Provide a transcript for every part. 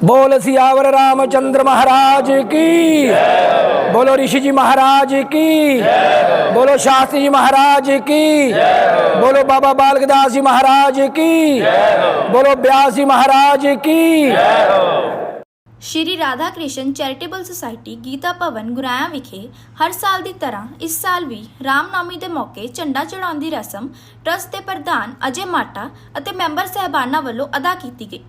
बोल सियावर रामचंद्र महाराज की बोलो ऋषि जी महाराज की बोलो शास्त्री जी महाराज की बोलो बाबा बालकदास जी महाराज की बोलो व्यास जी महाराज की ਸ਼੍ਰੀ ਰਾਧਾ ਕ੍ਰਿਸ਼ਨ ਚੈਰੀਟੇਬਲ ਸੁਸਾਇਟੀ ਗੀਤਾ ਭਵਨ ਗੁਰਾਇਆ ਵਿਖੇ ਹਰ ਸਾਲ ਦੀ ਤਰ੍ਹਾਂ ਇਸ ਸਾਲ ਵੀ ਰਾਮਨੌਮੀ ਦੇ ਮੌਕੇ ਝੰਡਾ ਚੜਾਉਣ ਦੀ ਰਸਮ ਟਰਸਟ ਦੇ ਪ੍ਰਧਾਨ ਅਜੇ ਮਾਟਾ ਅਤੇ ਮੈਂਬਰ ਸਹਿਬਾਨਾਂ ਵੱਲੋਂ ਅਦਾ ਕੀਤੀ ਗਈ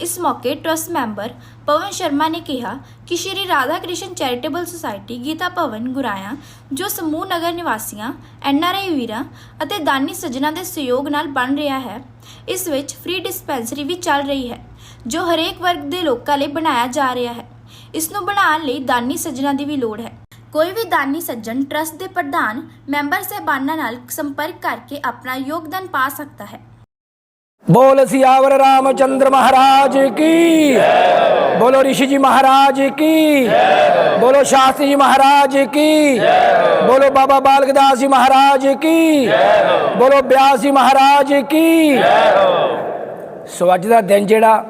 ਇਸ ਮੌਕੇ ਟਰਸਟ ਮੈਂਬਰ ਪਵਨ ਸ਼ਰਮਾ ਨੇ ਕਿਹਾ ਕਿ ਸ਼੍ਰੀ ਰਾਧਾ ਕ੍ਰਿਸ਼ਨ ਚੈਰੀਟੇਬਲ ਸੁਸਾਇਟੀ ਗੀਤਾ ਭਵਨ ਗੁਰਾਇਆ, ਜੋ ਸਮੂਹ ਨਗਰ ਨਿਵਾਸੀਆਂ ਐਨਆਰਆਈ ਵੀਰਾਂ ਅਤੇ ਦਾਨੀ ਸੱਜਣਾ ਦੇ ਸਹਿਯੋਗ ਨਾਲ ਬਣ ਰਿਹਾ ਹੈ, ਇਸ ਵਿੱਚ ਫ੍ਰੀ ਡਿਸਪੈਂਸਰੀ ਵੀ ਚੱਲ ਰਹੀ ਹੈ, ਜੋ ਹਰੇਕ ਵਰਗ ਦੇ ਲੋਕਾਂ ਲਈ ਬਣਾਇਆ ਜਾ ਰਿਹਾ ਹੈ। ਇਸ ਨੂੰ ਬਣਾਉਣ ਲਈ ਦਾਨੀ ਸੱਜਣਾ ਦੀ ਵੀ ਲੋੜ ਹੈ। ਕੋਈ ਵੀ ਦਾਨੀ ਸੱਜਣ ਟਰਸਟ ਦੇ ਪ੍ਰਧਾਨ ਮੈਂਬਰ ਸਹਿਬਾਨਾਂ ਨਾਲ ਸੰਪਰਕ ਕਰਕੇ ਆਪਣਾ ਯੋਗਦਾਨ ਪਾ ਸਕਦਾ ਹੈ। बोल सियावर रामचंद्र महाराज की बोलो ऋषि जी महाराज की बोलो शास्त्री जी महाराज की बोलो बाबा बालकदास जी महाराज की बोलो व्यास जी महाराज की ਸੋ ਅੱਜ ਦਾ ਦਿਨ ਜਿਹੜਾ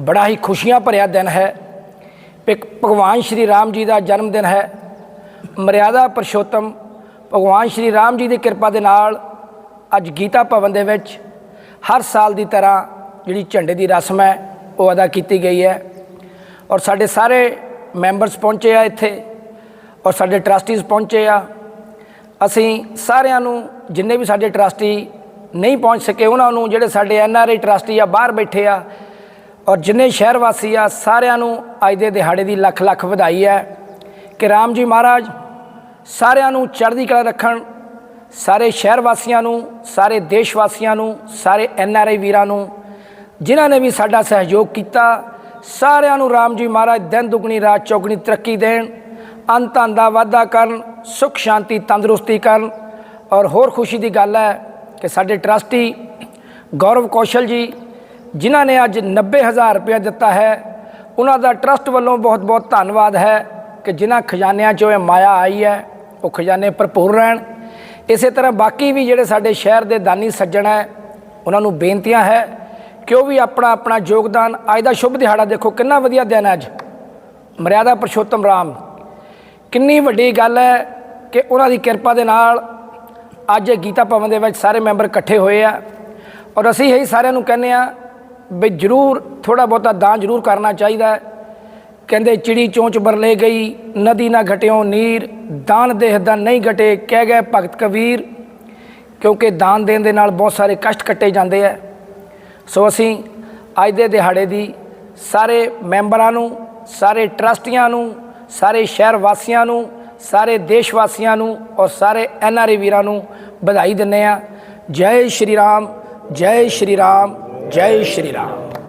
ਬੜਾ ਹੀ ਖੁਸ਼ੀਆਂ ਭਰਿਆ ਦਿਨ ਹੈ ਇੱਕ ਭਗਵਾਨ ਸ਼੍ਰੀ ਰਾਮ ਜੀ ਦਾ ਜਨਮ ਦਿਨ ਹੈ ਮਰਿਆਦਾ ਪੁਰਸ਼ੋਤਮ ਭਗਵਾਨ ਸ਼੍ਰੀ ਰਾਮ ਜੀ ਦੀ ਕਿਰਪਾ ਦੇ ਨਾਲ ਅੱਜ ਗੀਤਾ ਭਵਨ ਦੇ ਵਿੱਚ ਹਰ ਸਾਲ ਦੀ ਤਰ੍ਹਾਂ ਜਿਹੜੀ ਝੰਡੇ ਦੀ ਰਸਮ ਹੈ, ਉਹ ਅਦਾ ਕੀਤੀ ਗਈ ਹੈ। ਔਰ ਸਾਡੇ ਸਾਰੇ ਮੈਂਬਰਸ ਪਹੁੰਚੇ ਆ ਇੱਥੇ, ਔਰ ਸਾਡੇ ਟਰਸਟੀਜ਼ ਪਹੁੰਚੇ ਆ। ਅਸੀਂ ਸਾਰਿਆਂ ਨੂੰ, ਜਿੰਨੇ ਵੀ ਸਾਡੇ ਟਰਸਟੀ ਨਹੀਂ ਪਹੁੰਚ ਸਕੇ, ਉਹਨਾਂ ਨੂੰ ਜਿਹੜੇ ਸਾਡੇ ਐਨ ਆਰ ਆਈ ਟਰਸਟੀ ਆ, ਬਾਹਰ ਬੈਠੇ ਆ, ਔਰ ਜਿੰਨੇ ਸ਼ਹਿਰ ਵਾਸੀ ਆ, ਸਾਰਿਆਂ ਨੂੰ ਅੱਜ ਦੇ ਦਿਹਾੜੇ ਦੀ ਲੱਖ ਲੱਖ ਵਧਾਈ ਹੈ ਕਿ ਰਾਮ ਜੀ ਮਹਾਰਾਜ ਸਾਰਿਆਂ ਨੂੰ ਚੜ੍ਹਦੀ ਕਲਾ ਰੱਖਣ ਸਾਰੇ ਸ਼ਹਿਰ ਵਾਸੀਆਂ ਨੂੰ, ਸਾਰੇ ਦੇਸ਼ ਵਾਸੀਆਂ ਨੂੰ, ਸਾਰੇ ਐਨ ਆਰ ਆਈ ਵੀਰਾਂ ਨੂੰ, ਜਿਨ੍ਹਾਂ ਨੇ ਵੀ ਸਾਡਾ ਸਹਿਯੋਗ ਕੀਤਾ, ਸਾਰਿਆਂ ਨੂੰ ਰਾਮ ਜੀ ਮਹਾਰਾਜ ਦਿਨ ਦੁਗਣੀ, ਰਾਤ ਚੌਗਣੀ ਤਰੱਕੀ ਦੇਣ ਅੰਤ ਧਨ ਦਾ ਵਾਧਾ ਕਰਨ, ਸੁਖ ਸ਼ਾਂਤੀ ਤੰਦਰੁਸਤੀ ਕਰਨ। ਔਰ ਹੋਰ ਖੁਸ਼ੀ ਦੀ ਗੱਲ ਹੈ ਕਿ ਸਾਡੇ ਟਰਸਟੀ ਗੌਰਵ ਕੌਸ਼ਲ ਜੀ, ਜਿਨ੍ਹਾਂ ਨੇ ਅੱਜ 90000 ਰੁਪਏ ਦਿੱਤਾ ਹੈ, ਉਹਨਾਂ ਦਾ ਟਰਸਟ ਵੱਲੋਂ ਬਹੁਤ ਬਹੁਤ ਧੰਨਵਾਦ ਹੈ ਕਿ ਜਿਨ੍ਹਾਂ ਖਜ਼ਾਨਿਆਂ 'ਚੋਂ ਇਹ ਮਾਇਆ ਆਈ ਹੈ, ਉਹ ਖਜ਼ਾਨੇ ਭਰਪੂਰ ਰਹਿਣ। ਇਸੇ ਤਰ੍ਹਾਂ ਬਾਕੀ ਵੀ ਜਿਹੜੇ ਸਾਡੇ ਸ਼ਹਿਰ ਦੇ ਦਾਨੀ ਸੱਜਣ ਹੈ, ਉਹਨਾਂ ਨੂੰ ਬੇਨਤੀਆਂ ਹੈ ਕਿ ਉਹ ਵੀ ਆਪਣਾ ਆਪਣਾ ਯੋਗਦਾਨ ਅੱਜ ਦਾ ਸ਼ੁਭ ਦਿਹਾੜਾ ਦੇਖੋ, ਕਿੰਨਾ ਵਧੀਆ ਦਿਨ ਹੈ ਅੱਜ। ਮਰਿਆਦਾ ਪਰਸ਼ੋਤਮ ਰਾਮ, ਕਿੰਨੀ ਵੱਡੀ ਗੱਲ ਹੈ ਕਿ ਉਹਨਾਂ ਦੀ ਕਿਰਪਾ ਦੇ ਨਾਲ ਅੱਜ ਇਹ ਗੀਤਾ ਭਵਨ ਦੇ ਵਿੱਚ ਸਾਰੇ ਮੈਂਬਰ ਇਕੱਠੇ ਹੋਏ ਆ। ਔਰ ਅਸੀਂ ਇਹੀ ਸਾਰਿਆਂ ਨੂੰ ਕਹਿੰਦੇ ਆ ਵੀ ਜਰੂਰ ਥੋੜਾ ਬਹੁਤਾ ਦਾਨ ਜਰੂਰ ਕਰਨਾ ਚਾਹੀਦਾ ਹੈ। ਕਹਿੰਦੇ ਚਿੜੀ ਚੋਂਚ ਬਰਲੇ ਗਈ, ਨਦੀ ਨਾ ਘਟਿਓ ਨੀਰ, ਦਾਨ ਦੇਹਦਾ ਨਹੀਂ ਘਟੇ, ਕਹਿ ਗਏ ਭਗਤ ਕਬੀਰ, ਕਿਉਂਕਿ ਦਾਨ ਦੇਣ ਦੇ ਨਾਲ ਬਹੁਤ ਸਾਰੇ ਕਸ਼ਟ ਕੱਟੇ ਜਾਂਦੇ ਆ। ਸੋ ਅਸੀਂ ਅੱਜ ਦੇ ਦਿਹਾੜੇ ਦੀ ਸਾਰੇ ਮੈਂਬਰਾਂ ਨੂੰ, ਸਾਰੇ ਟਰਸਟੀਆਂ ਨੂੰ, ਸਾਰੇ ਸ਼ਹਿਰ ਵਾਸੀਆਂ ਨੂੰ, ਸਾਰੇ ਦੇਸ਼ ਵਾਸੀਆਂ ਨੂੰ ਔਰ ਸਾਰੇ ਐਨ ਆਰ ਆਈ ਵੀਰਾਂ ਨੂੰ ਵਧਾਈ ਦਿੰਦੇ ਆ ਜੈ ਸ਼੍ਰੀ ਰਾਮ, ਜੈ ਸ਼੍ਰੀ ਰਾਮ, ਜੈ ਸ਼੍ਰੀ ਰਾਮ।